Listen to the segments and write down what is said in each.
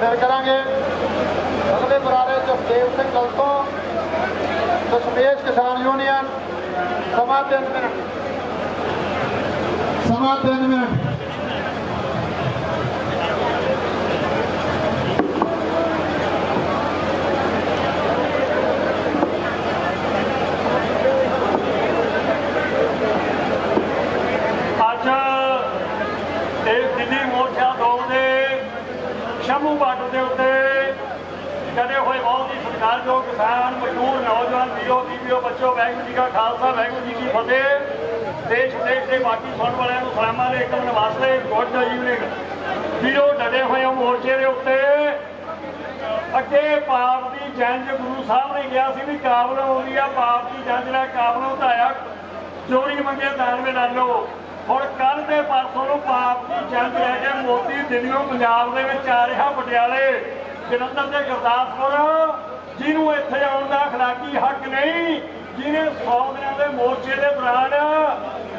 ਫਿਰ ਕਰਾਂਗੇ। ਅਗਲੇ ਬੁਲਾਰੇ ਜਸਦੇਵ ਸਿੰਘ ਗਲਤੋਂ ਦਸ਼ਮੇਸ਼ ਕਿਸਾਨ ਯੂਨੀਅਨ, ਸਮਾਂ 3 ਮਿੰਟ। ਸਮਾਂ 3 ਮਿੰਟ। ਅੱਜ ਸ਼ੰਭੂ ਬਾਰਡਰ ਦੇ ਉੱਤੇ ਕਦੇ ਹੋਏ ਬਹੁਤ ਹੀ ਸਤਿਕਾਰਯੋਗ ਕਿਸਾਨ ਮਜ਼ਦੂਰ ਨੌਜਵਾਨ ਵੀਰੋ, ਬੀਬੀਓ ਬੱਚੋ ਵਾਹਿਗੁਰੂ ਜੀ ਕਾ ਖਾਲਸਾ, ਵਾਹਿਗੁਰੂ ਜੀ ਕੀ ਫਤਿਹ। ਦੇਸ਼, ਵਿਦੇਸ਼ ਦੇ ਬਾਕੀ ਸੁਣਨ ਵਾਲਿਆਂ ਨੂੰ ਸਲਾਮਾਂ ਦੇ ਕਰਨ ਵਾਸਤੇ ਗੁੱਡ ਈਵਨਿੰਗ। ਵੀਰੋ ਡਟੇ ਹੋਏ ਮੋਰਚੇ ਦੇ ਉੱਤੇ। ਅੱਗੇ ਪਾਪ ਦੀ ਜੰਜ ਗੁਰੂ ਸਾਹਿਬ ਨੇ ਕਿਹਾ ਸੀ ਵੀ ਕਾਬਲ ਆਉਂਦੀ ਆ, ਪਾਪ ਦੀ ਜੰਜ ਨਾਲ ਕਾਬਲ ਧਾਇਆ, ਚੋਰੀ ਮੰਗੇ ਦਾਨ ਵਿੱਚ ਡਾਲੋ ਹੁਣ ਕੱਲ ਦੇ ਪਰਸੋਂ ਨੂੰ ਪਾਪ ਦੀ ਜੰਗ ਲੈ ਕੇ ਮੋਦੀ ਦਿੱਲੀੋਂ ਪੰਜਾਬ ਦੇ ਵਿੱਚ ਆ ਰਿਹਾ ਪਟਿਆਲੇ। ਜਲੰਧਰ ਤੇ ਗੁਰਦਾਸਪੁਰ, ਜਿਹਨੂੰ ਇੱਥੇ ਆਉਣ ਦਾ ਅਖਲਾਕੀ ਹੱਕ ਨਹੀਂ, ਜਿਹਨੇ 100 ਦਿਨਾਂ ਦੇ ਮੋਰਚੇ ਦੇ ਦੌਰਾਨ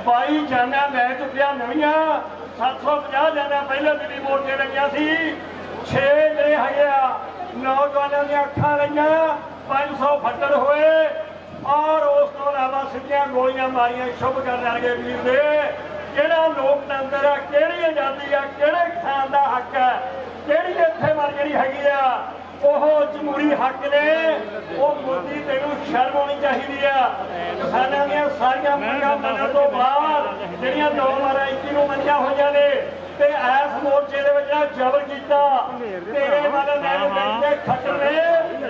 22 ਜਾਨਾਂ ਲੈ ਚੁੱਕਿਆ ਨਵੀਆਂ। 750 ਜਾਨਾਂ ਪਹਿਲਾਂ ਦਿੱਲੀ ਮੋਰਚੇ ਲੱਗੀਆਂ ਸੀ। 6 ਜਿਹੜੇ ਹੈਗੇ ਆ, ਨੌਜਵਾਨਾਂ ਦੀਆਂ ਅੱਖਾਂ ਲਈਆਂ 500 ਫੱਟੜ ਹੋਏ। ਔਰ ਉਸ ਤੋਂ ਇਲਾਵਾ ਸਿੱਧੀਆਂ ਗੋਲੀਆਂ ਮਾਰੀਆਂ, ਸ਼ੁਭ ਕਰਨ ਵਾਲੇ ਵੀਰ ਦੇ। ਕਿਹੜਾ ਲੋਕਤੰਤਰ ਆ ਕਿਹੜੀ ਆਜ਼ਾਦੀ ਆ ਕਿਹੜੇ ਕਿਸਾਨ ਦਾ ਹੱਕ ਹੈ ਕਿਹੜੀ ਇੱਥੇ ਮਰ ਜਿਹੜੀ ਹੈਗੀ ਆ ਉਹ ਜਮਹੂਰੀ ਹੱਕ ਨੇ ਉਹ ਮੋਦੀ ਤੈਨੂੰ ਸ਼ਰਮ ਆਉਣੀ ਚਾਹੀਦੀ ਆ। ਕਿਸਾਨਾਂ ਦੀਆਂ ਸਾਰੀਆਂ ਮੰਗਾਂ ਮੰਨਣ ਤੋਂ ਬਾਅਦ ਜਿਹੜੀਆਂ 2021 ਨੂੰ। ਮੰਨੀਆਂ ਹੋਈਆਂ ਨੇ ਤੇ ਐਸ ਮੋਰਚੇ ਦੇ ਵਿੱਚ ਜ਼ਬਰ ਕੀਤਾ ਤੇਰੇ ਵੱਲ ਮੈਨੂੰ ਕਹਿੰਦੇ ਖੱਟਰੇ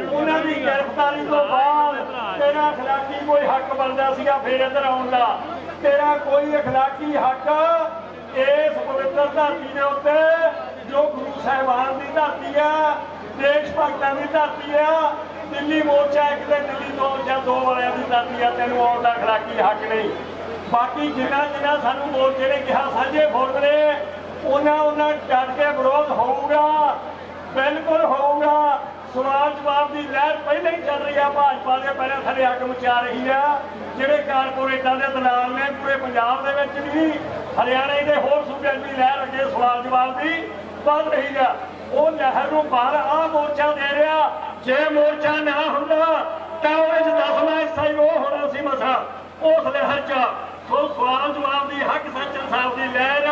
ਉਹਨਾਂ ਦੀ ਗ੍ਰਿਫਤਾਰੀ ਤੋਂ ਬਾਅਦ ਤੇਰਾ ਅਖਲਾਕੀ ਕੋਈ ਹੱਕ ਬਣਦਾ ਸੀਗਾ ਫੇਰ ਇੱਧਰ ਆਉਣ ਦਾ। ਤੇਰਾ ਕੋਈ ਅਖਲਾਕੀ ਹੱਕ ਇਸ ਪਵਿੱਤਰ ਧਰਤੀ ਦੇ ਉੱਤੇ, ਜੋ ਗੁਰੂ ਸਾਹਿਬਾਨ ਦੀ ਧਰਤੀ ਆ, ਦੇਸ਼ ਭਗਤਾਂ ਦੀ ਧਰਤੀ ਆ, ਦਿੱਲੀ ਮੋਰਚਾ ਇੱਕ ਤੇ ਦਿੱਲੀ ਦੋ ਜਾਂ ਦੋ ਵਾਲਿਆਂ ਦੀ ਧਰਤੀ ਆ, ਤੈਨੂੰ ਆਉਣ ਦਾ ਅਖਲਾਕੀ ਹੱਕ ਨਹੀਂ। ਬਾਕੀ ਜਿੰਨਾ ਜਿੰਨਾ ਸਾਨੂੰ ਮੋਰਚੇ ਨੇ ਕਿਹਾ, ਸਾਂਝੇ ਫੋਰਮ ਨੇ ਉਹਨਾਂ ਉਹਨਾਂ ਡਟ ਕੇ ਵਿਰੋਧ ਹੋਊਗਾ, ਬਿਲਕੁਲ ਹੋਊਗਾ। ਸਵਾਲ ਜਵਾਬ ਦੀ ਲਹਿਰ ਪਹਿਲਾਂ ਹੀ ਚੱਲ ਰਹੀ ਆ। ਭਾਜਪਾ ਦੇ ਪਹਿਲਾਂ ਸਾਡੇ ਅੱਗ ਮਚਾ ਰਹੀ ਆ। ਜਿਹੜੇ ਕਾਰਪੋਰੇਟਾਂ ਦੇ ਦਲਾਲ ਨੇ ਪੂਰੇ ਪੰਜਾਬ ਦੇ ਵਿੱਚ ਵੀ, ਹਰਿਆਣੇ ਦੇ ਹੋਰ ਸੂਬਿਆਂ 'ਚ ਲਹਿਰ ਅੱਗੇ ਸਵਾਲ ਜਵਾਬ ਦੀ ਵੱਧ ਰਹੀ ਆ। ਉਹ ਲਹਿਰ ਨੂੰ ਬਾਹਰ ਆ ਮੋਰਚਾ ਦੇ ਰਿਹਾ। ਜੇ ਮੋਰਚਾ ਨਾ ਹੁੰਦਾ, ਤਾਂ ਉਹਦੇ 'ਚ ਦਸਵਾਂ ਹਿੱਸਾ ਹੀ ਉਹ ਹੋਣਾ ਸੀ ਮਸਾ। ਉਸ ਲਹਿਰ 'ਚ ਸੋ ਸਵਾਲ ਜਵਾਬ ਦੀ ਹੱਕ ਸੱਚ ਇਨਸਾਫ ਦੀ ਲਹਿਰ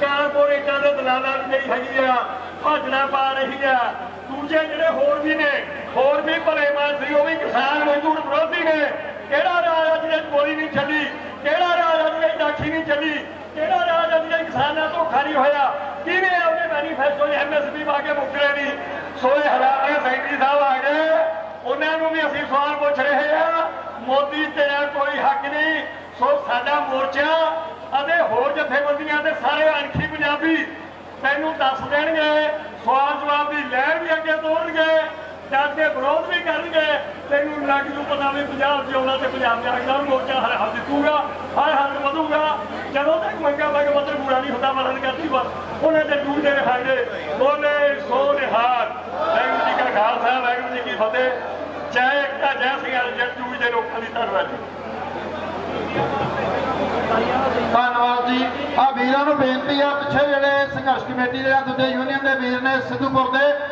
ਕਾਰਪੋਰੇਟਾਂ ਦੇ ਦਲਾਲਾਂ ਦੀ ਜਿਹੜੀ ਹੈਗੀ ਆ, ਭੱਜਣਾ ਪਾ ਰਹੀ ਆ। ਦੂਜੇ ਜਿਹੜੇ ਹੋਰ ਵੀ ਨੇ, ਹੋਰ ਵੀ ਭਲੇ ਮਾਨਸੀ ਉਹ ਵੀ ਕਿਸਾਨ ਮਜ਼ਦੂਰ ਵਿਰੋਧੀ ਨੇ। ਕਿਹੜਾ ਰਾਜ ਅੱਜ ਦੇ ਗੋਲੀ ਨਹੀਂ ਚੱਲੀ? ਕਿਹੜਾ ਰਾਜ ਅੱਜ ਦੇ ਦਾਖੀ ਨਹੀਂ ਚੱਲੀ? ਕਿਹੜਾ ਰਾਜ ਅੱਜ ਦੇ ਕਿਸਾਨਾਂ ਧੋਖਾ ਨਹੀਂ ਹੋਇਆ? ਕਿਹਨੇ ਆਪਣੇ ਮੈਨੀਫੈਸਟੋ ਦੇ ਐਮਐਸਪੀ ਪਾ ਕੇ ਨਹੀਂ ਸੋਏ ਹਰਾਰੇ ਸੈਕਟਰੀ ਸਾਹਿਬ ਆ ਗਏ। ਉਹਨਾਂ ਨੂੰ ਵੀ ਅਸੀਂ ਸਵਾਲ ਪੁੱਛ ਰਹੇ ਆ, ਮੋਦੀ ਤੇਰਾ ਕੋਈ ਹੱਕ ਨਹੀਂ? ਸੋ ਸਾਡਾ ਮੋਰਚਾ, ਅਤੇ ਹੋਰ ਜਥੇਬੰਦੀਆਂ ਦੇ ਸਾਰੇ ਅਣਖੀ ਪੰਜਾਬੀ ਤੈਨੂੰ ਦੱਸ ਦੇਣਗੇ, ਸਵਾਲ ਜਵਾਬ ਦੀ ਲਹਿਰ ਵੀ ਅੱਗੇ ਤੋਰਨਗੇ ਜਦ ਕੇ ਵਿਰੋਧ ਵੀ ਕਰਨਗੇ, ਤੈਨੂੰ ਲੱਗ ਜੂ ਪਤਾ ਵੀ ਪੰਜਾਬ 'ਚ ਤੇ ਪੰਜਾਬ 'ਚ ਮੋਰਚਾ ਹਰ ਹੱਥ ਜਿੱਤੂਗਾ, ਹਰ ਹੱਥ ਵਧੂਗਾ। ਜਦੋਂ ਤੱਕ ਮੰਗਾ ਮੰਗ ਮਤਲਬ ਪੂਰਾ ਨਹੀਂ ਹੁੰਦਾ, ਮਰਨ ਕਰਦੀ ਬਸ। ਉਹਨੇ ਤੇ ਦੂਜੇ ਦੇ ਫਾਇਦੇ ਬੋਲੇ ਸੋ ਨਿਹਾਰ ਵਾਹਿਗੁਰੂ ਜੀ ਕਾ ਖਾਲਸਾ, ਵਾਹਿਗੁਰੂ ਜੀ ਕੀ ਫਤਿਹ। ਜੈ ਏਕਤਾ, ਜੈ ਸਿੰਘ ਜੈ ਦੂਜੇ ਦੇ ਲੋਕਾਂ ਦੀ ਧੰਨਵਾਦ ਜੀ। ਧੰਨਵਾਦ ਜੀ। ਆ ਵੀਰਾਂ ਨੂੰ ਬੇਨਤੀ ਆ, ਪਿੱਛੇ ਸੰਘਰਸ਼ ਕਮੇਟੀ ਦੇ ਆ ਦੂਜੇ ਯੂਨੀਅਨ ਦੇ ਵੀਰ ਨੇ ਸਿੱਧੂਪੁਰ ਦੇ